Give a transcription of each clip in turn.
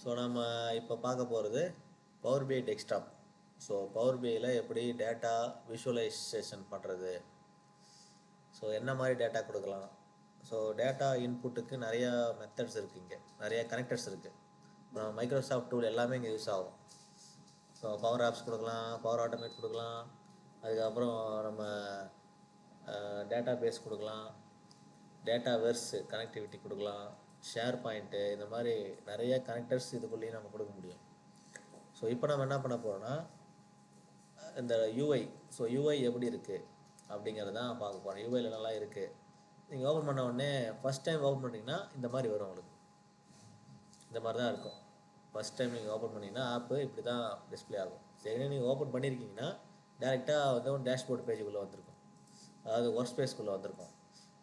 So நம்ம இப்போ பார்க்க போகிறது power BI desktop so power பிஐயில் எப்படி டேட்டா விஷுவலைசேஷன் பண்ணுறது ஸோ என்ன மாதிரி டேட்டா கொடுக்கலாம்? ஸோ டேட்டா இன்புட்டுக்கு நிறையா மெத்தட்ஸ் இருக்குது இங்கே. நிறைய கனெக்டர்ஸ் இருக்குது மைக்ரோசாஃப்ட் டூல் எல்லாமே இங்கே யூஸ் ஆகும். ஸோ பவர் ஆப்ஸ் கொடுக்கலாம் பவர் ஆட்டோமேட் கொடுக்கலாம். அதுக்கப்புறம் நம்ம டேட்டா பேஸ் கொடுக்கலாம். டேட்டா வெர்ஸ் கனெக்டிவிட்டி கொடுக்கலாம். ஷேர் பாயிண்ட்டு இந்த மாதிரி நிறைய கனெக்டர்ஸ் இதுக்குள்ளேயும் நம்ம கொடுக்க முடியும். ஸோ இப்போ நம்ம என்ன பண்ண போகிறோம்னா இந்த யூஐ ஸோ யூஐ எப்படி இருக்குது அப்படிங்கிறது தான் பார்க்க போகிறோம் யூஐயில் நல்லா இருக்குது நீங்கள் ஓப்பன் பண்ண உடனே ஃபஸ்ட் டைம் ஓப்பன் பண்ணிங்கன்னா இந்த மாதிரி வரும் உங்களுக்கு. இந்த மாதிரி தான் இருக்கும். ஃபஸ்ட் டைம் நீங்கள் ஓப்பன் பண்ணிங்கன்னா ஆப்பு இப்படி தான் டிஸ்ப்ளே ஆகும். சரி நீங்கள் ஓப்பன் பண்ணியிருக்கீங்கன்னா டேரெக்டாக வந்து டேஷ்போர்ட் பேஜுக்குள்ளே வந்திருக்கும். அதாவது ஒர்க் ஸ்பேஸ்க்குள்ளே வந்திருக்கும்.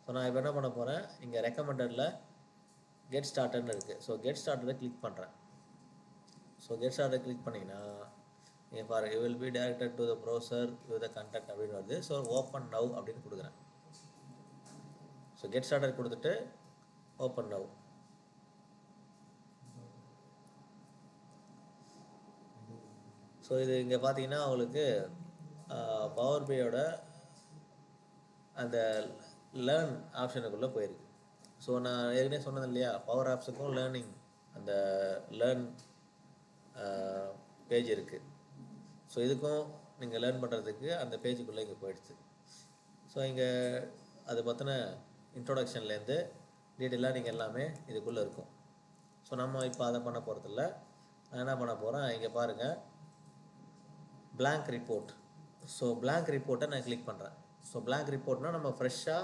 ஸோ நான் இப்போ என்ன பண்ண போகிறேன் இங்கே ரெக்கமெண்டடில் கெட் ஸ்டார்டர்னு இருக்குது ஸோ கெட் ஸ்டார்டரை கிளிக் பண்ணுறேன் ஸோ கெட் ஸ்டார்டரை கிளிக் பண்ணிங்கன்னா நீங்கள் பாரு you will be directed to the browser with the content அப்படின்னு வருது. ஸோ ஓப்பன் நவ் அப்படின்னு கொடுக்குறேன். ஸோ கெட் ஸ்டார்டர் கொடுத்துட்டு ஓப்பன் நவ் ஸோ இது இங்கே பார்த்தீங்கன்னா உங்களுக்கு பவர் பேயோட அந்த லேர்ன் ஆப்ஷனுக்குள்ளே போயிருக்கு. ஸோ நான் ஏற்கனவே சொன்னது இல்லையா? பவர் ஆப்ஸுக்கும் லேர்னிங் அந்த லேர்ன் பேஜ் இருக்குது ஸோ இதுக்கும் நீங்கள் லேர்ன் பண்ணுறதுக்கு அந்த பேஜுக்குள்ளே இங்கே போயிடுச்சு. ஸோ இங்கே அது பற்றின இன்ட்ரொடக்ஷன்லேருந்து டீட்டெயிலாக நீங்கள் எல்லாமே இதுக்குள்ளே இருக்கும். ஸோ நம்ம இப்போ அதை பண்ண போகிறதில்ல நான் என்ன பண்ண போகிறேன் இங்கே பாருங்கள் பிளாங்க் ரிப்போர்ட் ஸோ பிளாங்க் ரிப்போர்ட்டை நான் கிளிக் பண்ணுறேன் ஸோ பிளாங்க் ரிப்போர்ட்னால் நம்ம ஃப்ரெஷ்ஷாக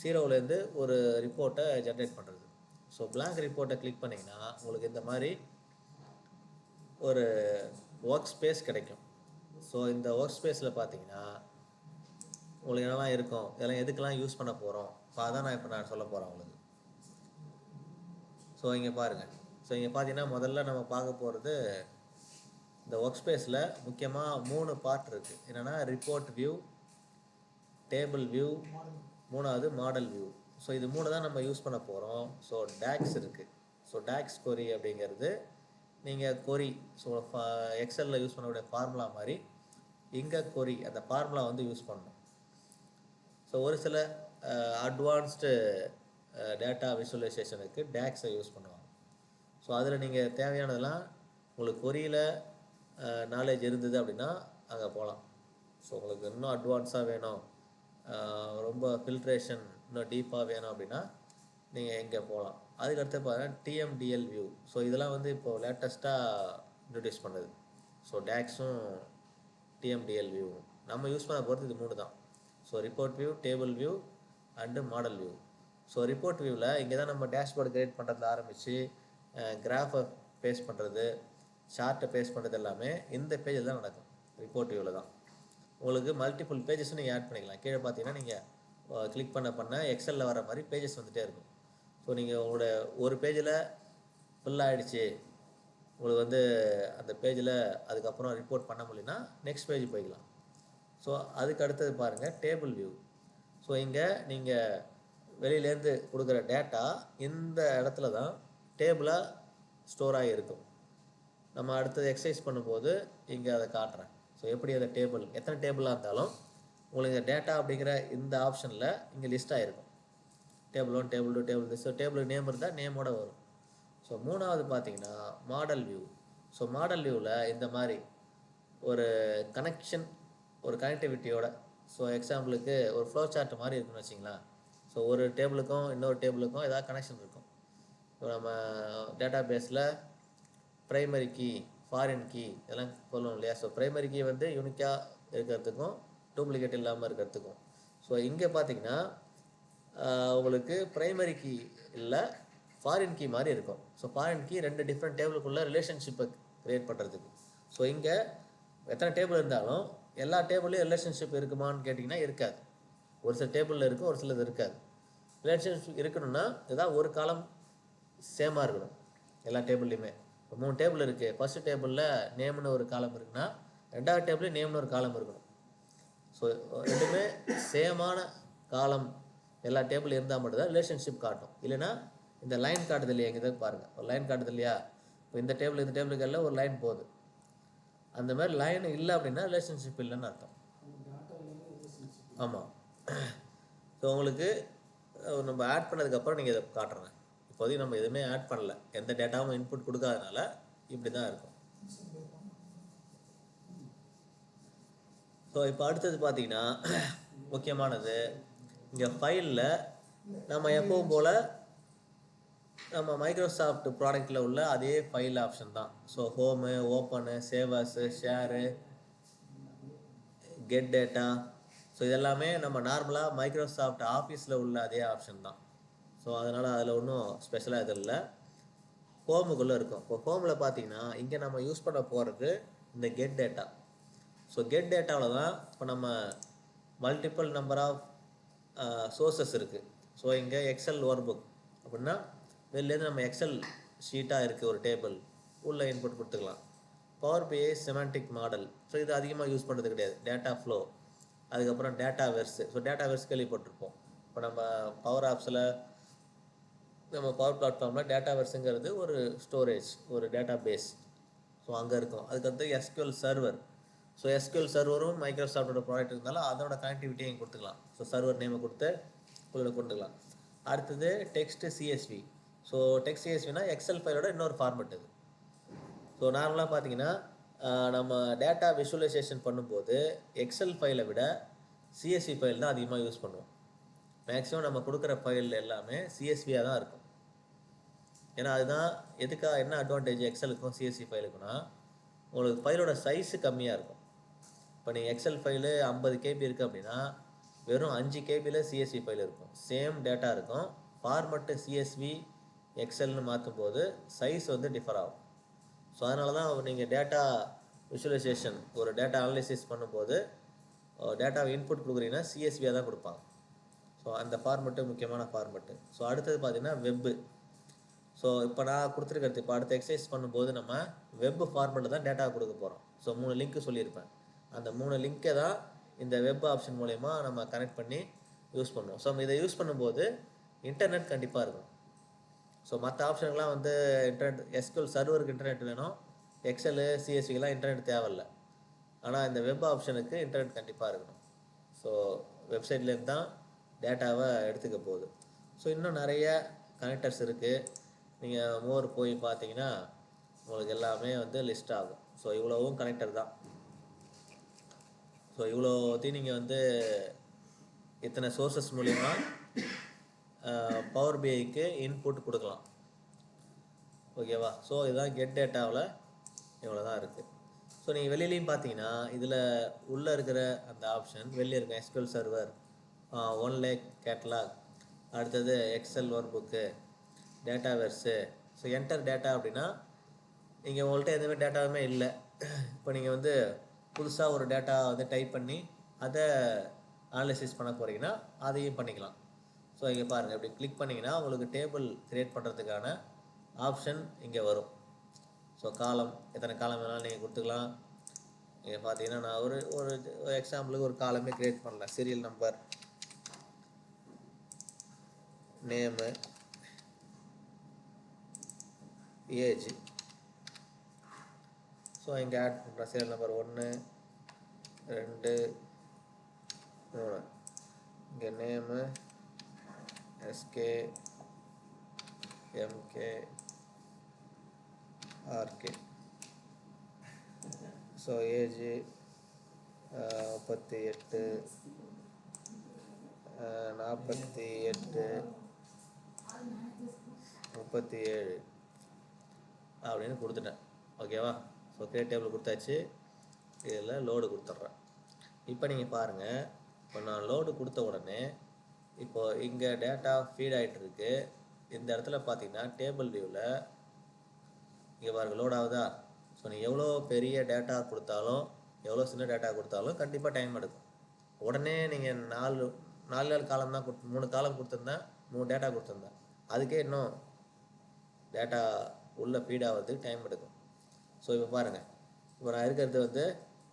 ஜீரோவிலேருந்து ஒரு ரிப்போர்ட்டை ஜென்ரேட் பண்ணுறது ஸோ பிளாங்க் ரிப்போர்ட்டை கிளிக் பண்ணிங்கன்னா உங்களுக்கு இந்த மாதிரி ஒரு ஒர்க் ஸ்பேஸ் கிடைக்கும். ஸோ இந்த ஒர்க் ஸ்பேஸில் பார்த்தீங்கன்னா உங்களுக்கு என்னெல்லாம் இருக்கும்? இதெல்லாம் எதுக்கெல்லாம் யூஸ் பண்ண போகிறோம் அதான் நான் இப்போ நான் சொல்ல போகிறேன் உங்களுக்கு. ஸோ இங்கே பாருங்கள் ஸோ இங்கே பார்த்தீங்கன்னா முதல்ல நம்ம பார்க்க போகிறது இந்த ஒர்க் ஸ்பேஸில் முக்கியமாக மூணு பார்ட் இருக்குது என்னென்னா ரிப்போர்ட் வியூ டேபிள் வியூ மூணாவது மாடல் வியூ ஸோ இது மூணு தான் நம்ம யூஸ் பண்ண போகிறோம் ஸோ டேக்ஸ் இருக்குது ஸோ டேக்ஸ் கொரி அப்படிங்கிறது நீங்கள் கொரி ஸோ எக்ஸலில் யூஸ் பண்ணக்கூடிய ஃபார்முலா மாதிரி இங்கே கொரி அந்த ஃபார்முலா வந்து யூஸ் பண்ணணும். ஸோ ஒரு சில அட்வான்ஸ்டு டேட்டா விசுவலைசேஷனுக்கு டேக்ஸை யூஸ் பண்ணுவாங்க. ஸோ அதில் நீங்கள் தேவையானதெல்லாம் உங்களுக்கு கொரியில் நாலேஜ் இருந்தது அப்படின்னா அங்கே போகலாம் ஸோ உங்களுக்கு இன்னும் அட்வான்ஸாக வேணும். ரொம்ப ஃபில்ட்ரேஷன் இன்னும் டீப்பாக வேணும் அப்படின்னா நீங்கள் எங்கே போகலாம் அதுக்கடுத்து பார்த்தீங்கன்னா டிஎம்டிஎல் வியூ ஸோ இதெல்லாம் வந்து இப்போது லேட்டஸ்ட்டாக இன்ட்ரடியூஸ் பண்ணுது. ஸோ டேக்ஸும் டிஎம்டிஎல் வியூவும் நம்ம யூஸ் பண்ண போகிறது இது மூணு தான் so report view table view and model view so report வியூவில் இங்கே தான் நம்ம டேஷ்போர்டு கிரியேட் பண்ணுறதுல ஆரம்பித்து கிராஃபை பேஸ் பண்ணுறது சார்ட்டை பேஸ் பண்ணுறது எல்லாமே இந்த பேஜில் தான் நடக்கும். ரிப்போர்ட் வியூவில் தான். உங்களுக்கு மல்டிபிள் பேஜஸும் நீங்கள் ஆட் பண்ணிக்கலாம். கீழே பார்த்தீங்கன்னா நீங்கள் கிளிக் பண்ண பண்ண எக்ஸலில் வர மாதிரி பேஜஸ் வந்துகிட்டே இருக்கும். ஸோ நீங்கள் உங்களோட ஒரு பேஜில் ஃபில் ஆகிடுச்சு உங்களுக்கு வந்து அந்த பேஜில் அதுக்கப்புறம் ரிப்போர்ட் பண்ண முடியலன்னா நெக்ஸ்ட் பேஜ் போய்க்கலாம். ஸோ அதுக்கு அடுத்தது பாருங்கள் டேபிள் வியூ ஸோ இங்கே நீங்கள் வெளியிலேருந்து கொடுக்குற டேட்டா இந்த இடத்துல தான் டேபிளாக ஸ்டோர் ஆகி இருக்கும். நம்ம அடுத்தது எக்ஸசைஸ் பண்ணும்போது இங்கே அதை காட்டுறேன். ஸோ எப்படி அந்த டேபிள் எத்தனை டேபிளாக இருந்தாலும் உங்களுக்கு டேட்டா அப்படிங்கிற இந்த ஆப்ஷனில் இங்கே லிஸ்ட் ஆகிருக்கும் table one table two table so table name இருந்தால் நேமோட வரும். ஸோ மூணாவது பார்த்தீங்கன்னா மாடல் வியூ ஸோ மாடல் வியூவில் இந்த மாதிரி ஒரு கனெக்ஷன் ஒரு கனெக்டிவிட்டியோட ஸோ எக்ஸாம்பிளுக்கு ஒரு ஃப்ளோ சார்ட் மாதிரி இருக்குன்னு வச்சிங்களேன். ஸோ ஒரு டேபிளுக்கும் இன்னொரு டேபிளுக்கும் ஏதாவது கனெக்ஷன் இருக்கும். இப்போ நம்ம டேட்டா பேஸில் ப்ரைமரி கீ ஃபாரின் கீ இதெல்லாம் சொல்லணும் இல்லையா? ஸோ ப்ரைமரி கீ வந்து யூனிக்காக இருக்கிறதுக்கும் டூப்ளிகேட் இல்லாமல் இருக்கிறதுக்கும். ஸோ இங்கே பார்த்தீங்கன்னா உங்களுக்கு ப்ரைமரி கீ இல்லை ஃபாரின் கீ மாதிரி இருக்கும். ஸோ ஃபாரின் கீ ரெண்டு டிஃப்ரெண்ட் டேபிளுக்குள்ளே ரிலேஷன்ஷிப்பை க்ரியேட் பண்ணுறதுக்கு ஸோ இங்கே எத்தனை டேபிள் இருந்தாலும் எல்லா டேபிள்லையும் ரிலேஷன்ஷிப் இருக்குமான்னு கேட்டிங்கன்னா இருக்காது. ஒரு சில டேபிளில் இருக்கும் ஒரு சிலது இருக்காது. ரிலேஷன்ஷிப் இருக்கணும்னா இதுதான் ஒரு காலம் சேமாக இருக்கணும். எல்லா டேபிள்லையுமே இப்போ மூணு டேபிள் இருக்குது ஃபஸ்ட்டு டேபிளில் நேம்னு ஒரு காலம் இருக்குன்னா ரெண்டாவது டேபிளில் நேம்னு ஒரு காலம் இருக்கணும். ஸோ ரெண்டுமே சேமான காலம் எல்லா டேபிள் இருந்தால் மட்டும்தான் ரிலேஷன்ஷிப் காட்டும். இல்லைன்னா இந்த லைன் காட்டுது இல்லையா இங்கே பாருங்கள் ஒரு லைன் காட்டுது இல்லையா? இப்போ இந்த டேபிள் இந்த டேபிளுக்கு எல்லாம் ஒரு லைன் போகுது. அந்த மாதிரி லைன் இல்லை அப்படின்னா ரிலேஷன்ஷிப் இல்லைன்னு அர்த்தம். ஆமாம் ஸோ உங்களுக்கு நம்ம ஆட் பண்ணதுக்கப்புறம் நீங்கள் இதை காட்டுறேன். இப்போதைக்கு நம்ம எதுவுமே ஆட் பண்ணல. எந்த டேட்டாவும் இன்புட் கொடுக்காதனால இப்படி தான் இருக்கும். ஸோ இப்போ அடுத்தது பார்த்தீங்கன்னா முக்கியமானது இங்கே ஃபைலில் நம்ம எப்பவும் போல் நம்ம மைக்ரோசாஃப்ட் ப்ராடக்ட்டில் உள்ள அதே ஃபைல் ஆப்ஷன் தான். ஸோ ஹோமு ஓப்பனு சேவர்ஸு ஷேரு கெட் டேட்டா ஸோ இதெல்லாமே நம்ம நார்மலாக மைக்ரோசாஃப்ட் ஆஃபீஸில் உள்ள அதே ஆப்ஷன் தான். ஸோ அதனால் அதில் ஒன்றும் ஸ்பெஷலாக இது இல்லை. ஹோமுக்குள்ளே இருக்கும். இப்போ ஹோமில் பார்த்தீங்கன்னா இங்கே நம்ம யூஸ் பண்ண போகிறது இந்த கெட் டேட்டா ஸோ கெட் டேட்டாவில் தான் இப்போ நம்ம மல்டிபிள் நம்பர் ஆஃப் சோர்சஸ் இருக்குது ஸோ இங்கே எக்ஸல் ஒர்க் புக் அப்படின்னா வெளிலேருந்து நம்ம எக்ஸல் ஷீட்டாக இருக்குது ஒரு டேபிள் உள்ளே இன்புட் கொடுத்துக்கலாம். Power BI semantic model so இது அதிகமாக யூஸ் பண்ணுறது கிடையாது. டேட்டா ஃப்ளோ அதுக்கப்புறம் Dataverse so Dataverse கேள்விப்பட்டிருப்போம். இப்போ நம்ம பவர் ஆப்ஸில் நம்ம பவர் பிளாட்ஃபார்மில் டேட்டா வெர்ஸுங்கிறது ஒரு ஸ்டோரேஜ் ஒரு டேட்டா பேஸ் ஸோ அங்கே இருக்கும். அதுக்கடுத்து எஸ்கியூஎல் சர்வர் ஸோ எஸ்கியூஎல் சர்வரும் மைக்ரோசாஃப்டோட ப்ராடக்ட் இருந்தாலும் அதோட கனெக்டிவிட்டியும் கொடுத்துக்கலாம். ஸோ சர்வர் நேமை கொடுத்து உள்ள கொடுத்துக்கலாம் அடுத்தது டெக்ஸ்ட் சிஎஸ்வி ஸோ டெக்ஸ்ட் சிஎஸ்வினா எக்ஸல் ஃபைலோட இன்னொரு ஃபார்மெட் இது. ஸோ நார்மலாக பார்த்தீங்கன்னா நம்ம டேட்டா விஷுவலைசேஷன் பண்ணும்போது எக்ஸல் ஃபைலை விட சிஎஸ்சி ஃபைல் தான் அதிகமாக யூஸ் பண்ணுவோம். மேக்ஸிமம் நம்ம கொடுக்குற ஃபைல் எல்லாமே சிஎஸ்வியாக தான் இருக்கும். ஏன்னா அதுதான் எதுக்காக என்ன அட்வான்டேஜ் எக்ஸலுக்கும் சிஎஸ்சி ஃபைலுக்குன்னா உங்களுக்கு ஃபைலோட சைஸு கம்மியாக இருக்கும். இப்போ நீங்கள் எக்ஸல் ஃபைலு ஐம்பது கேபி இருக்குது அப்படின்னா வெறும் அஞ்சு கேபியில் சிஎஸ்வி ஃபைல் இருக்கும். சேம் டேட்டா இருக்கும். ஃபார்மட்டு சிஎஸ்வி எக்ஸல்னு மாற்றும் போது சைஸ் வந்து டிஃபர் ஆகும். ஸோ அதனால தான் நீங்கள் டேட்டா விஷுவலைசேஷன் ஒரு டேட்டா அனலைசிஸ் பண்ணும்போது டேட்டாவை இன்புட் கொடுக்குறீங்கன்னா சிஎஸ்வியாக தான் கொடுப்பாங்க. ஸோ அந்த ஃபார்மெட்டு முக்கியமான ஃபார்மெட்டு ஸோ அடுத்தது பார்த்தீங்கன்னா வெப்பு ஸோ இப்போ நான் கொடுத்துருக்கிறது இப்போ அடுத்த எக்ஸசைஸ் பண்ணும்போது நம்ம வெப் ஃபார்மெட்டில் தான் டேட்டா கொடுக்க போகிறோம் ஸோ மூணு லிங்க் சொல்லியிருப்பேன். அந்த மூணு லிங்க்கை தான் இந்த வெப் ஆப்ஷன் மூலயமா நம்ம கனெக்ட் பண்ணி யூஸ் பண்ணுவோம். ஸோ இதை யூஸ் பண்ணும்போது இன்டர்நெட் கண்டிப்பாக இருக்கும். ஸோ மற்ற ஆப்ஷனுக்குலாம் வந்து இன்டர்நெட் எஸ்கியூல் சர்வருக்கு இன்டர்நெட் வேணும். எக்ஸலு சிஎஸ்சிக்கெலாம் இன்டர்நெட் தேவையில்ல. ஆனால் இந்த வெப் ஆப்ஷனுக்கு இன்டர்நெட் கண்டிப்பாக இருக்கணும். ஸோ வெப்சைட்லேருந்து தான் டேட்டாவை எடுத்துக்க போகுது. ஸோ இன்னும் நிறைய கனெக்டர்ஸ் இருக்குது நீங்கள் மோர் போய் பார்த்தீங்கன்னா உங்களுக்கு எல்லாமே வந்து லிஸ்ட் ஆகும். ஸோ இவ்வளோவும் கனெக்டர் தான். ஸோ இவ்வளோத்தையும் நீங்கள் வந்து இத்தனை சோர்சஸ் மூலிமா பவர் பிஐக்கு இன்புட் கொடுக்கலாம். ஓகேவா ஸோ இதுதான் கெட் டேட்டாவில் இவ்வளோ தான் இருக்குது ஸோ நீங்கள் வெளியிலையும் பார்த்தீங்கன்னா இதில் உள்ளே இருக்கிற அந்த ஆப்ஷன் வெளியே இருக்கும் SQL server one lakh catalog அடுத்தது Excel workbook Dataverse so enter data அப்படின்னா இங்கே உங்கள்கிட்ட எதுவுமே டேட்டாவுமே இல்லை. இப்போ நீங்கள் வந்து புதுசாக ஒரு டேட்டா வந்து டைப் பண்ணி அதை அனாலிசிஸ் பண்ண போகிறீங்கன்னா அதையும் பண்ணிக்கலாம். ஸோ இங்கே பாருங்கள் இப்படி கிளிக் பண்ணிங்கன்னா உங்களுக்கு டேபிள் க்ரியேட் பண்ணுறதுக்கான ஆப்ஷன் இங்கே வரும். ஸோ காலம் எத்தனை காலம் வேணாலும் நீங்கள் கொடுத்துக்கலாம். இங்கே பார்த்தீங்கன்னா நான் ஒரு ஒரு ஒரு எக்ஸாம்பிளுக்கு ஒரு காலமே க்ரியேட் பண்ணலாம் serial number name age so இங்கே ஆட் பண்ணுறேன் சீரியல் நம்பர் ஒன்று ரெண்டு மூணு. இங்கே name SK MK RK so age முப்பத்தி எட்டு நாற்பத்தி எட்டு முப்பத்தி ஏழு அப்படின்னு கொடுத்துட்டேன். ஓகேவா ஸோ கிரியேட் டேபிள் கொடுத்தாச்சு. இதில் லோடு கொடுத்துட்றேன். இப்போ நீங்கள் பாருங்கள் இப்போ நான் லோடு கொடுத்த உடனே இப்போ இங்கே டேட்டா ஃபீட் ஆகிட்டுருக்கு இந்த இடத்துல பார்த்தீங்கன்னா டேபிள் வியூவில் இங்கே பாருங்கள் லோட் ஆகுதா? ஸோ நீ எவ்வளோ பெரிய டேட்டா கொடுத்தாலும் எவ்வளோ சின்ன டேட்டா கொடுத்தாலும் கண்டிப்பாக டைம் எடுக்கும். உடனே நீங்கள் நாலு நாலு நாலு காலம் தான் மூணு காலம் கொடுத்துருந்தேன் மூணு டேட்டா கொடுத்துருந்தேன் அதுக்கே இன்னும் டேட்டா உள்ளே ஃபீட் ஆகிறதுக்கு டைம் எடுக்கும். ஸோ இப்போ பாருங்கள் இப்போ நான் இருக்கிறது வந்து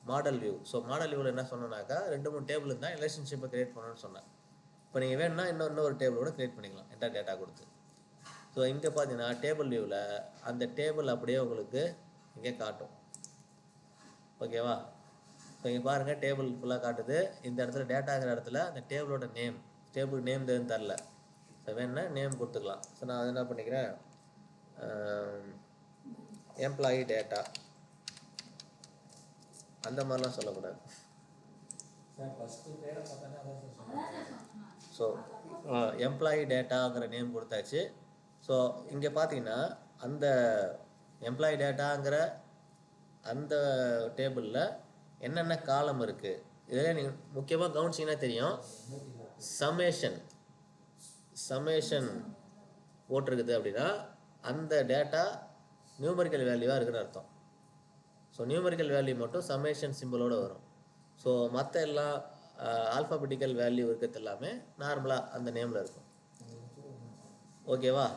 மாடல் வியூ ஸோ மாடல் வியூவில் என்ன சொன்னேன்னாக்கா ரெண்டு மூணு டேபிள் இருந்தால் ரிலேஷன்ஷிப்பை க்ரியேட் பண்ணணும்னு சொன்னேன். இப்போ நீங்கள் வேணும்னா இன்னும் இன்னொரு டேபிள் கூட க்ரியேட் பண்ணிக்கலாம். என்டர் டேட்டா கொடுத்து. ஸோ இங்கே பார்த்தீங்கன்னா டேபிள் வியூவில் அந்த டேபிள் அப்படியே உங்களுக்கு இங்கே காட்டும். ஓகேவா ஸோ இங்கே பாருங்கள் டேபிள் ஃபுல்லாக காட்டுது. இந்த இடத்துல டேட்டாங்கிற இடத்துல அந்த டேபிளோட நேம் டேபிள் நேம் தெரியும் தரல. வேணுன்னா நேம் கொடுத்துக்கலாம். ஸோ நான் அது என்ன பண்ணிக்கிறேன்? எம்ப்ளாயி டேட்டா அந்த மாதிரிலாம் சொல்லக்கூடாது. ஸோ எம்ப்ளாயி டேட்டாங்கிற நேம் கொடுத்தாச்சு. ஸோ இங்கே பார்த்தீங்கன்னா அந்த எம்ப்ளாயி டேட்டாங்கிற அந்த டேபிளில் என்னென்ன காலம் இருக்குது இதில் நீங்கள் முக்கியமாக கவனிச்சிங்கன்னா தெரியும். சமேஷன் சமேஷன் போட்டிருக்குது அப்படின்னா அந்த டேட்டா நியூமரிக்கல் வேல்யூவாக இருக்குன்னு அர்த்தம். ஸோ நியூமரிக்கல் வேல்யூ மட்டும் சமேஷன் சிம்பிளோட வரும். ஸோ மற்ற எல்லா ஆல்ஃபாபெட்டிக்கல் வேல்யூ இருக்கிறது எல்லாமே நார்மலாக அந்த நேமில் இருக்கும். ஓகேவா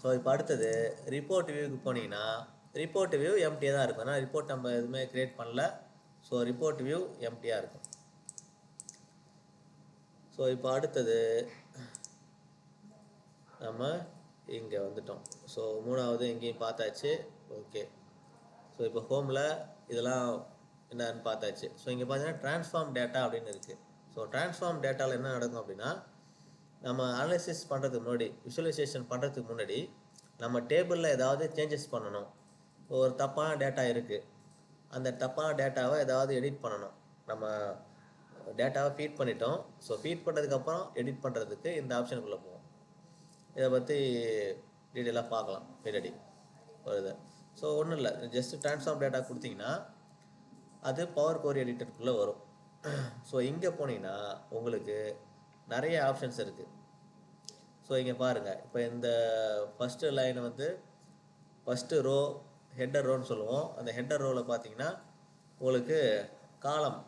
ஸோ இப்போ அடுத்தது ரிப்போர்ட் வியூவுக்கு போனீங்கன்னா ரிப்போர்ட் வியூ எம்டியாக தான் இருக்கும். ஏன்னா ரிப்போர்ட் நம்ம எதுவுமே க்ரியேட் பண்ணல. ஸோ ரிப்போர்ட் வியூ எம்டியாக இருக்கும். ஸோ இப்போ அடுத்தது நம்ம இங்கே வந்துட்டோம். ஸோ மூணாவது எங்கேயும் பார்த்தாச்சு. ஓகே ஸோ இப்போ ஹோமில் இதெல்லாம் என்னன்னு பார்த்தாச்சு. ஸோ இங்கே பார்த்தீங்கன்னா ட்ரான்ஸ்ஃபார்ம் டேட்டா அப்படின்னு இருக்குது ஸோ ட்ரான்ஸ்ஃபார்ம் டேட்டாவில் என்ன நடக்கும் அப்படின்னா நம்ம அனலைசிஸ் பண்ணுறதுக்கு முன்னாடி விஷுவலைசேஷன் பண்ணுறதுக்கு முன்னாடி நம்ம டேபிளில் ஏதாவது சேஞ்சஸ் பண்ணணும். ஒரு தப்பான டேட்டா இருக்குது அந்த தப்பான டேட்டாவை ஏதாவது எடிட் பண்ணணும். நம்ம டேட்டாவை ஃபீட் பண்ணிட்டோம். ஸோ ஃபீட் பண்ணதுக்கப்புறம் எடிட் பண்ணுறதுக்கு இந்த ஆப்ஷனுக்குள்ளே போவோம். இதை பற்றி டீட்டெயிலாக பார்க்கலாம் பின்னாடி வருது. ஸோ ஒன்றும் இல்லை. ஜஸ்ட் ட்ரான்ஸ்ஃபார்ம் டேட்டா கொடுத்தீங்கன்னா அது பவர் கோரி எடிட்டருக்குள்ளே வரும். ஸோ இங்கே போனீங்கன்னா உங்களுக்கு நிறைய ஆப்ஷன்ஸ் இருக்குது ஸோ இங்கே பாருங்கள் இப்போ இந்த ஃபஸ்ட்டு லைன் வந்து ஃபஸ்ட்டு ரோ ஹெட்டர் ரோன்னு சொல்லுவோம். அந்த ஹெட்டர் ரோவில் பார்த்தீங்கன்னா உங்களுக்கு காலம்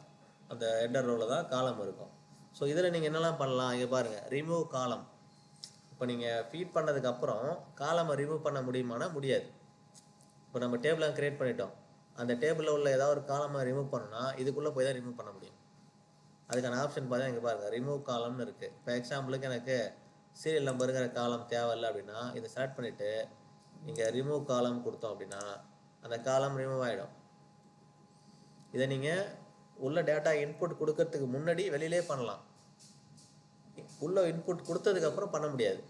அந்த ஹெட்டர் ரோவில் தான் காலம் இருக்கும். ஸோ இதில் நீங்கள் என்னெல்லாம் பண்ணலாம்? இங்கே பாருங்கள் ரிமூவ் காலம் இப்போ நீங்கள் ஃபீட் பண்ணதுக்கப்புறம் காலமை ரிமூவ் பண்ண முடியுமானா முடியாது. இப்போ நம்ம டேபிளை க்ரியேட் பண்ணிட்டோம். அந்த டேபிளில் உள்ள ஏதாவது ஒரு காலமை ரிமூவ் பண்ணணும்னா இதுக்குள்ளே போய் தான் ரிமூவ் பண்ண முடியும். அதுக்கான ஆப்ஷன் பார்த்தா இங்கே பாருங்கள் ரிமூவ் காலம்னு இருக்குது இப்போ எக்ஸாம்பிளுக்கு எனக்கு சீரியல் நம்பருங்கிற காலம் தேவையில்லை அப்படின்னா இதை செலக்ட் பண்ணிவிட்டு நீங்கள் ரிமூவ் காலம் கொடுத்தோம் அப்படின்னா அந்த காலம் ரிமூவ் ஆகிடும் இதை நீங்கள் உள்ள டேட்டா இன்புட் கொடுக்கறதுக்கு முன்னாடி வெளியிலே பண்ணலாம். உள்ள இன்புட் கொடுத்ததுக்கப்புறம் பண்ண முடியாது.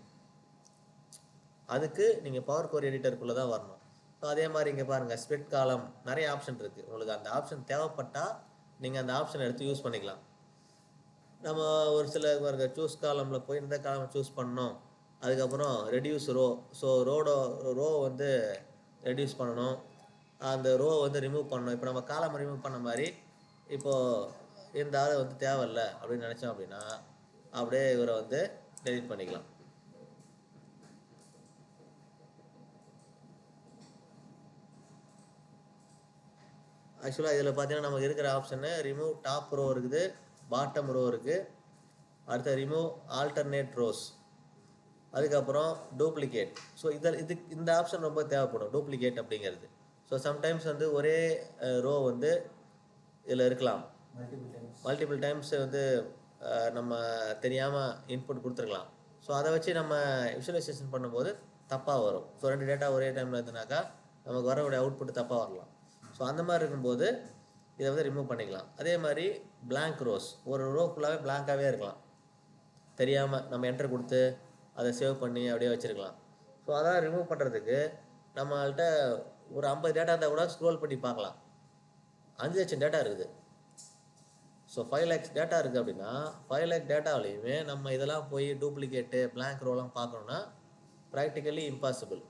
அதுக்கு நீங்கள் பவர் கோர் எடிட்டருக்குள்ளே தான் வரணும். ஸோ அதே மாதிரி இங்கே பாருங்கள் ஸ்பிட் காலம் நிறைய ஆப்ஷன் இருக்குது உங்களுக்கு அந்த ஆப்ஷன் தேவைப்பட்டால் நீங்கள் அந்த ஆப்ஷன் எடுத்து யூஸ் பண்ணிக்கலாம். நம்ம ஒரு சில பாருங்க சூஸ் காலமில் போய் இந்த காலம் சூஸ் பண்ணோம். அதுக்கப்புறம் ரெடியூஸ் ரோ ஸோ ரோடோ ரோ வந்து ரெடியூஸ் பண்ணணும். அந்த ரோ வந்து ரிமூவ் பண்ணணும். இப்போ நம்ம காலம் ரிமூவ் பண்ண மாதிரி இப்போது இந்த ஆள் வந்து தேவையில்ல அப்படின்னு நினச்சோம் அப்படின்னா அப்படியே இவரை வந்து டெலிட் பண்ணிக்கலாம். ஆக்சுவலாக இதில் பார்த்தீங்கன்னா நமக்கு இருக்கிற ஆப்ஷனு ரிமூவ் டாப் ரோ இருக்குது பாட்டம் ரோ இருக்குது அடுத்த ரிமூவ் ஆல்டர்னேட் ரோஸ் அதுக்கப்புறம் டூப்ளிகேட் ஸோ இதில் இது இந்த ஆப்ஷன் ரொம்ப தேவைப்படும் டூப்ளிகேட் அப்படிங்கிறது. ஸோ சம்டைம்ஸ் வந்து ஒரே ரோ வந்து இதில் இருக்கலாம். மல்டிபிள் டைம்ஸ் மல்டிபிள் டைம்ஸ் வந்து நம்ம தெரியாமல் இன்புட் கொடுத்துருக்கலாம். ஸோ அதை வச்சு நம்ம விஷுவலைசேஷன் பண்ணும்போது தப்பாக வரும். ஸோ ரெண்டு டேட்டா ஒரே டைமில் இருந்தனாக்கா நமக்கு வரக்கூடிய அவுட்புட் தப்பாக வரலாம். ஸோ அந்த மாதிரி இருக்கும்போது இதை வந்து ரிமூவ் பண்ணிக்கலாம். அதே மாதிரி பிளாங்க் ரோஸ் ஒரு ரோ ஃபுல்லாகவே பிளாங்காகவே இருக்கலாம். தெரியாமல் நம்ம என்டர் கொடுத்து அதை சேவ் பண்ணி அப்படியே வச்சுருக்கலாம். ஸோ அதான் ரிமூவ் பண்ணுறதுக்கு நம்மள்கிட்ட ஒரு ஐம்பது டேட்டா இருந்தால் கூட ஸ்க்ரோல் பண்ணி பார்க்கலாம். அஞ்சு லட்சம் டேட்டா இருக்குது. ஸோ ஃபைவ் லேக்ஸ் டேட்டா இருக்குது அப்படின்னா ஃபைவ் லேக் டேட்டாவிலையுமே நம்ம இதெல்லாம் போய் டூப்ளிகேட்டு பிளாங்க் ரோலாம் பார்க்கணுன்னா ப்ராக்டிக்கலி இம்பாசிபிள்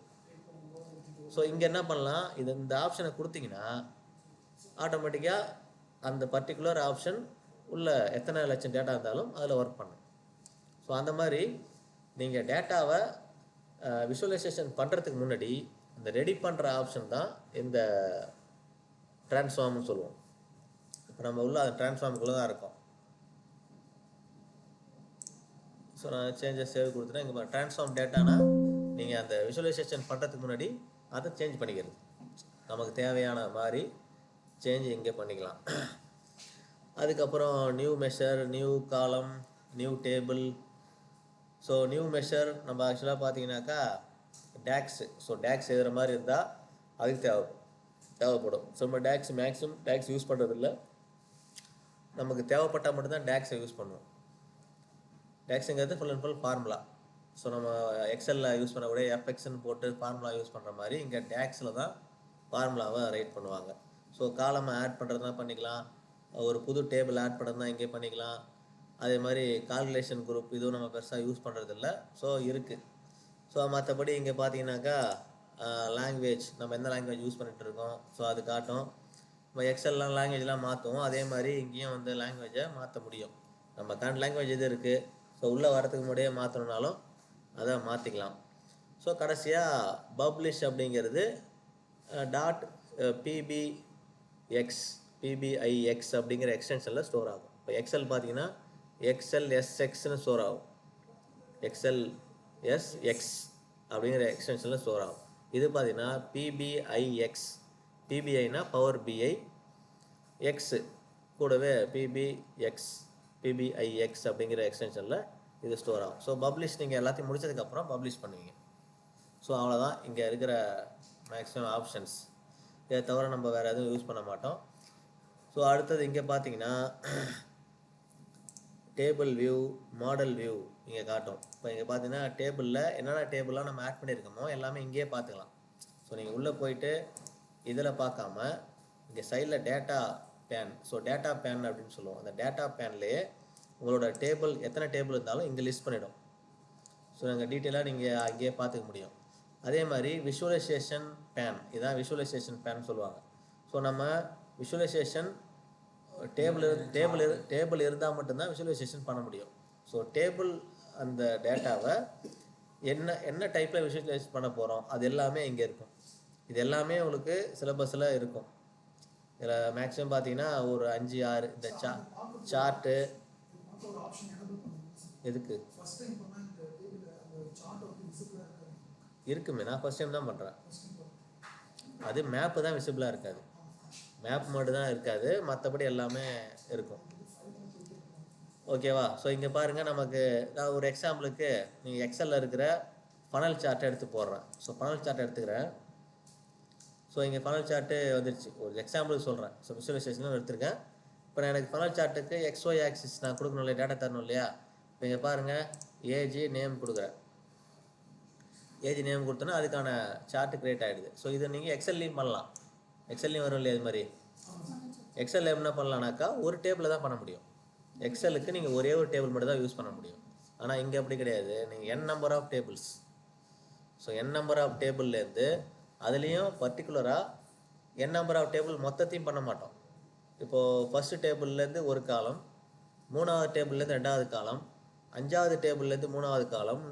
ஸோ இங்கே என்ன பண்ணலாம்? இது இந்த ஆப்ஷனை கொடுத்தீங்கன்னா ஆட்டோமேட்டிக்காக அந்த பர்டிகுலர் ஆப்ஷன் உள்ள எத்தனை லட்சம் டேட்டா இருந்தாலும் அதில் ஒர்க் பண்ணும். ஸோ அந்த மாதிரி நீங்கள் டேட்டாவை விஷுவலைசேஷன் பண்ணுறதுக்கு முன்னாடி இந்த ரெடி பண்ணுற ஆப்ஷன் தான் இந்த ட்ரான்ஸ்ஃபார்ம்னு சொல்லுவோம். நம்ம உள்ள அந்த ட்ரான்ஸ்ஃபார்முக்குள்ளே தான் இருக்கும். ஸோ நான் சேஞ்சஸ் சேவ் கொடுத்துட்டேன். இங்கே ட்ரான்ஸ்ஃபார்ம் டேட்டானா நீங்கள் அந்த விஷுவலைசேஷன் பண்ணுறதுக்கு முன்னாடி அதை சேஞ்ச் பண்ணிக்கிறது. நமக்கு தேவையான மாதிரி சேஞ்ச் இங்கே பண்ணிக்கலாம். அதுக்கப்புறம் new measure new column new table so new measure நம்ம ஆக்சுவலாக பார்த்தீங்கன்னாக்கா டேக்ஸ் ஸோ டேக்ஸ் எழுதுகிற மாதிரி இருந்தால் அதுக்கு தேவை தேவைப்படும். ஸோ நம்ம டேக்ஸ் மேக்ஸிமம் டேக்ஸ் யூஸ் பண்ணுறதில்ல நமக்கு தேவைப்பட்டால் மட்டும்தான் டேக்ஸை யூஸ் பண்ணுவோம். டேக்ஸுங்கிறது full and full formula so நம்ம எக்ஸலில் யூஸ் பண்ணக்கூடிய எஃப்எக்ஸ்ன்னு போட்டு ஃபார்முலா யூஸ் பண்ணுற மாதிரி இங்கே டேக்ஸில் தான் ஃபார்முலாவை ரைட் பண்ணுவாங்க. ஸோ காலமை ஆட் பண்ணுறதுனா பண்ணிக்கலாம். ஒரு புது டேபிள் ஆட் பண்ணுறதுனா இங்கே பண்ணிக்கலாம். அதே மாதிரி கால்குலேஷன் குரூப் இதுவும் நம்ம பெருசாக யூஸ் பண்ணுறதில்ல ஸோ இருக்குது ஸோ மற்றபடி இங்கே பார்த்தீங்கன்னாக்கா லாங்குவேஜ் நம்ம எந்த லாங்குவேஜ் யூஸ் பண்ணிகிட்டு இருக்கோம்? ஸோ அது காட்டும். நம்ம எக்ஸல்லாம் லாங்குவேஜ்லாம் மாற்றுவோம் அதே மாதிரி இங்கேயும் வந்து லாங்குவேஜை மாற்ற முடியும். நம்ம கரண்ட் லாங்குவேஜ் இது இருக்குது ஸோ உள்ளே வரத்துக்கு முன்னாடியே மாற்றணுனாலும் அதை மாற்றிக்கலாம் ஸோ கடைசியாக பப்ளிஷ் அப்படிங்கிறது டாட் பிபிஎக்ஸ் பிபிஐஎக்ஸ் அப்படிங்கிற எக்ஸ்டென்ஷனில் ஸ்டோர் ஆகும். இப்போ எக்ஸல் பார்த்தீங்கன்னா எக்ஸ்எல் எஸ்எக்ஸ்னு ஸ்டோர் ஆகும். எக்ஸ்எல் எஸ் எக்ஸ் அப்படிங்கிற எக்ஸ்டென்ஷனில் ஸ்டோர் ஆகும். இது பார்த்தீங்கன்னா பிபிஐஎக்ஸ் பிபிஐனா பவர் பிஐ எக்ஸு கூடவே பிபிஎக்ஸ் பிபிஐஎக்ஸ் அப்படிங்கிற எக்ஸ்டென்ஷனில் இது ஸ்டோர் ஆகும். ஸோ பப்ளிஷ் நீங்கள் எல்லாத்தையும் முடிச்சதுக்கப்புறம் பப்ளிஷ் பண்ணுவீங்க. ஸோ அவ்வளோதான் இங்கே இருக்கிற மேக்ஸிமம் ஆப்ஷன்ஸ் இதை தவிர நம்ம வேறு எதுவும் யூஸ் பண்ண மாட்டோம். ஸோ அடுத்தது இங்கே பார்த்தீங்கன்னா டேபிள் வியூ மாடல் வியூ இங்கே காட்டும். இப்போ இங்கே பார்த்தீங்கன்னா டேபிளில் என்னென்ன டேபிள்லாம் நம்ம ஆட் பண்ணியிருக்கோமோ எல்லாமே இங்கேயே பார்த்துக்கலாம் ஸோ நீங்கள் உள்ளே போயிட்டு இதில் பார்க்காம இங்கே சைடில் data pane so data pane அப்படின்னு சொல்லுவோம். அந்த டேட்டா பேன்லேயே உங்களோட டேபிள் எத்தனை டேபிள் இருந்தாலும் இங்கே லிஸ்ட் பண்ணிடும். ஸோ நாங்கள் டீட்டெயிலாக நீங்கள் அங்கேயே பார்த்துக்க முடியும். அதே மாதிரி விஷுவலைசேஷன் பேன் இதான் விஷுவலைசேஷன் பேன் சொல்லுவாங்க. ஸோ நம்ம விஷுவலைசேஷன் டேபிள் டேபிள் டேபிள் இருந்தால் மட்டும்தான் விஷுவலைசேஷன் பண்ண முடியும். ஸோ டேபிள் அந்த டேட்டாவை என்ன என்ன டைப்பில் விஷுவலைஸ் பண்ண போகிறோம் அது எல்லாமே இங்கே இருக்கும். இது எல்லாமே உங்களுக்கு சிலபஸில் இருக்கும். இதில் மேக்ஸிமம் பார்த்தீங்கன்னா ஒரு அஞ்சு ஆறு இந்த சா சார்ட்டு எதுக்கு? இருக்குமே. நான் ஃபஸ்ட் டைம் தான் பண்ணுறேன் அது மேப்பு தான் விசிபிளாக இருக்காது. மேப் மட்டும் தான் இருக்காது. மற்றபடி எல்லாமே இருக்கும். ஓகேவா ஸோ இங்கே பாருங்கள் நமக்கு நான் ஒரு எக்ஸாம்பிளுக்கு நீங்கள் எக்ஸலில் இருக்கிற ஃபனல் சார்ட்டை எடுத்து போடுறேன். ஸோ ஃபனல் சார்ட்டை எடுத்துக்கிறேன். ஸோ இங்கே ஃபனல் சார்ட்டு வந்துருச்சு. ஒரு எக்ஸாம்பிள் சொல்கிறேன் ஸோ விசுவலைசேஷனும் எடுத்திருக்கேன். இப்போ நான் எனக்கு ஃபனல் சார்ட்டுக்கு எக்ஸ்ஒய் ஆக்சிஸ் நான் கொடுக்கணும் இல்லையா? டேட்டா தரணும் இல்லையா? இப்போ இங்கே பாருங்கள் ஏஜி நேம் கொடுக்குறேன். ஏஜ் நேம் கொடுத்தோன்னா அதுக்கான சார்ட்டு கிரியேட் ஆகிடுது ஸோ இதை நீங்கள் எக்ஸல்லையும் பண்ணலாம். எக்ஸல்லையும் வரும் இல்லையா இது மாதிரி? எக்ஸல் என்ன பண்ணலாம்னாக்கா ஒரு டேபிளில் தான் பண்ண முடியும். எக்ஸலுக்கு நீங்கள் ஒரே ஒரு டேபிள் மட்டும் தான் யூஸ் பண்ண முடியும். ஆனால் இங்கே அப்படி கிடையாது. நீங்கள் N number of tables so N number of டேபிள்லேருந்து அதுலேயும் பர்டிகுலராக என் நம்பர் ஆஃப் டேபிள் மொத்தத்தையும் பண்ண மாட்டோம். இப்போது ஃபஸ்ட்டு டேபிள்லேருந்து ஒரு காலம் மூணாவது டேபிள்லேருந்து ரெண்டாவது காலம் அஞ்சாவது டேபிள்லேருந்து மூணாவது காலம்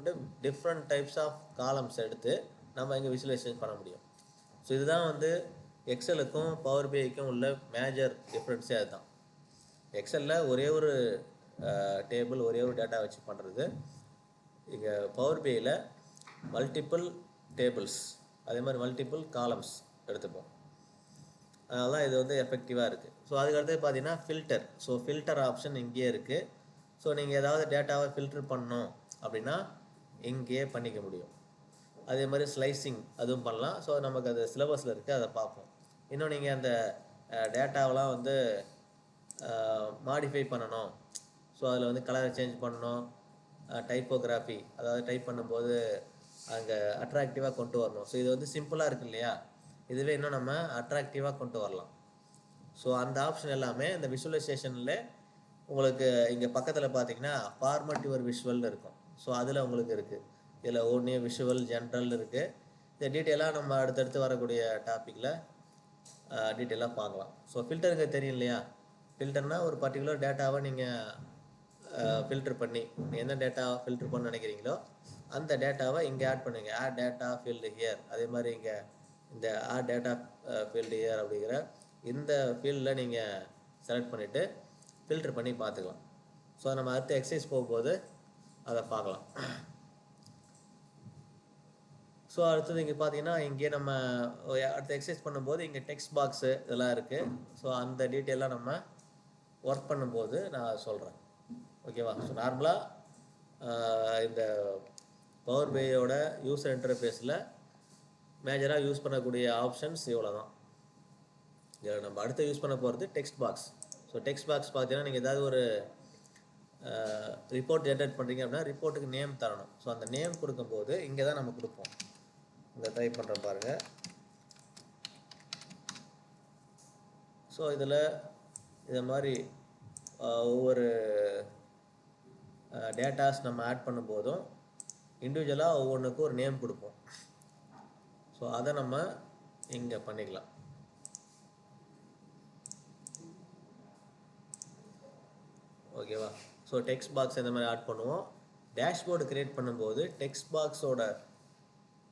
டிஃப்ரெண்ட் டைப்ஸ் ஆஃப் காலம்ஸ் எடுத்து நம்ம இங்கே விசுவலைசேஷன் பண்ண முடியும். ஸோ இதுதான் வந்து எக்ஸலுக்கும் பவர் பிஐக்கும் உள்ள மேஜர் டிஃப்ரென்ஸே அதுதான். எக்ஸலில் ஒரே ஒரு டேபிள் ஒரே ஒரு டேட்டா வச்சு பண்ணுறது இங்கே பவர் பிஐயில் மல்டிபிள் டேபிள்ஸ் அதே மாதிரி மல்டிபிள் காலம்ஸ் எடுத்துப்போம். அதனால தான் இது வந்து எஃபெக்டிவாக இருக்குது ஸோ அதுக்கடுத்து பார்த்தீங்கன்னா ஃபில்டர் ஸோ ஃபில்டர் ஆப்ஷன் இங்கேயே இருக்குது ஸோ நீங்கள் ஏதாவது டேட்டாவை ஃபில்டர் பண்ணணும் அப்படின்னா இங்கேயே பண்ணிக்க முடியும். அதே மாதிரி ஸ்லைசிங் அதுவும் பண்ணலாம். ஸோ நமக்கு அது சிலபஸில் இருக்குது அதை பார்ப்போம். இன்னும் நீங்கள் அந்த டேட்டாவெலாம் வந்து மாடிஃபை பண்ணணும். ஸோ அதில் வந்து கலரை சேஞ்ச் பண்ணணும். டைப்போகிராஃபி அதாவது டைப் பண்ணும்போது அங்கே அட்ராக்டிவாக கொண்டு வரணும். ஸோ இது வந்து சிம்பிளாக இருக்கு இல்லையா? இதுவே இன்னும் நம்ம அட்ராக்டிவாக கொண்டு வரலாம். ஸோ அந்த ஆப்ஷன் எல்லாமே இந்த விஷுவலைசேஷனில் உங்களுக்கு இங்கே பக்கத்தில் பார்த்தீங்கன்னா ஃபார்மட் யுவர் விஷுவல்னு இருக்கும். ஸோ அதில் உங்களுக்கு இருக்குது இதில் ஒன்று விஷுவல் ஜென்ரல் இருக்குது இந்த டீட்டெயிலாக நம்ம அடுத்தடுத்து வரக்கூடிய டாப்பிக்கில் டீட்டெயிலாக பார்க்கலாம். ஸோ ஃபில்டருக்கு தெரியும் இல்லையா? ஃபில்டர்னா ஒரு பர்டிகுலர் டேட்டாவை நீங்கள் ஃபில்டர் பண்ணி நீங்கள் எந்த டேட்டா ஃபில்டர் பண்ண நினைக்கிறீங்களோ அந்த டேட்டாவை இங்கே ஆட் பண்ணுங்க. ஆட் டேட்டா ஃபீல்டு ஹியர் அதே மாதிரி இங்கே இந்த ஆட் டேட்டா ஃபீல்டு ஹியர் அப்படிங்கிற இந்த ஃபீல்டில் நீங்கள் செலக்ட் பண்ணிவிட்டு ஃபில்டர் பண்ணி பார்த்துக்கலாம். ஸோ நம்ம அடுத்த எக்ஸசைஸ் போகும்போது அதை பார்க்கலாம். ஸோ அடுத்தது இங்கே பார்த்தீங்கன்னா இங்கே நம்ம அடுத்த எக்ஸசைஸ் பண்ணும்போது இங்கே டெக்ஸ்ட் பாக்ஸு இதெல்லாம் இருக்குது ஸோ அந்த டீட்டெயிலாக நம்ம ஒர்க் பண்ணும்போது நான் சொல்கிறேன் ஓகேவா ஸோ நார்மலாக இந்த பவர் பேயோட யூசர் இன்டர்ஃபேஸில் மேஜராக யூஸ் பண்ணக்கூடிய ஆப்ஷன்ஸ் இவ்வளோ தான் இதில் நம்ம அடுத்து யூஸ் பண்ண போகிறது text box so text box பார்த்தீங்கன்னா நீங்கள் ஏதாவது ஒரு ரிப்போர்ட் ஜென்ரேட் பண்ணுறீங்க அப்படின்னா ரிப்போர்ட்டுக்கு நேம் தரணும். ஸோ அந்த நேம் கொடுக்கும்போது இங்கே தான் நம்ம கொடுப்போம். இந்த டைப் பண்ணுற பாருங்கள் ஸோ இதில் இதை மாதிரி ஒவ்வொரு டேட்டாஸ் நம்ம ஆட் பண்ணும்போதும் இண்டிவிஜுவலாக ஒவ்வொன்றுக்கும் ஒரு நேம் கொடுப்போம். ஸோ அதை நம்ம இங்கே பண்ணிக்கலாம். ஓகேவா ஸோ டெக்ஸ்ட் பாக்ஸ் இந்த மாதிரி ஆட் பண்ணுவோம். டேஷ்போர்டு க்ரியேட் பண்ணும்போது டெக்ஸ்ட் பாக்ஸோட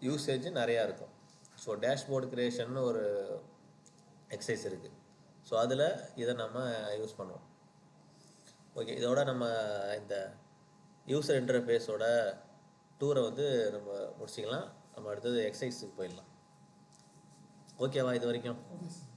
யூசேஜ் நிறையா இருக்கும். ஸோ டேஷ்போர்டு க்ரியேஷன் ஒரு எக்ஸசைஸ் இருக்குது ஸோ அதில் இதை நம்ம யூஸ் பண்ணுவோம். ஓகே இதோட நம்ம இந்த யூசர் இன்டர்ஃபேஸோட டூரை வந்து நம்ம முடிச்சிக்கலாம். நம்ம அடுத்தது எக்ஸசைஸுக்கு போயிடலாம். ஓகேவா இது வரைக்கும்? ஓகே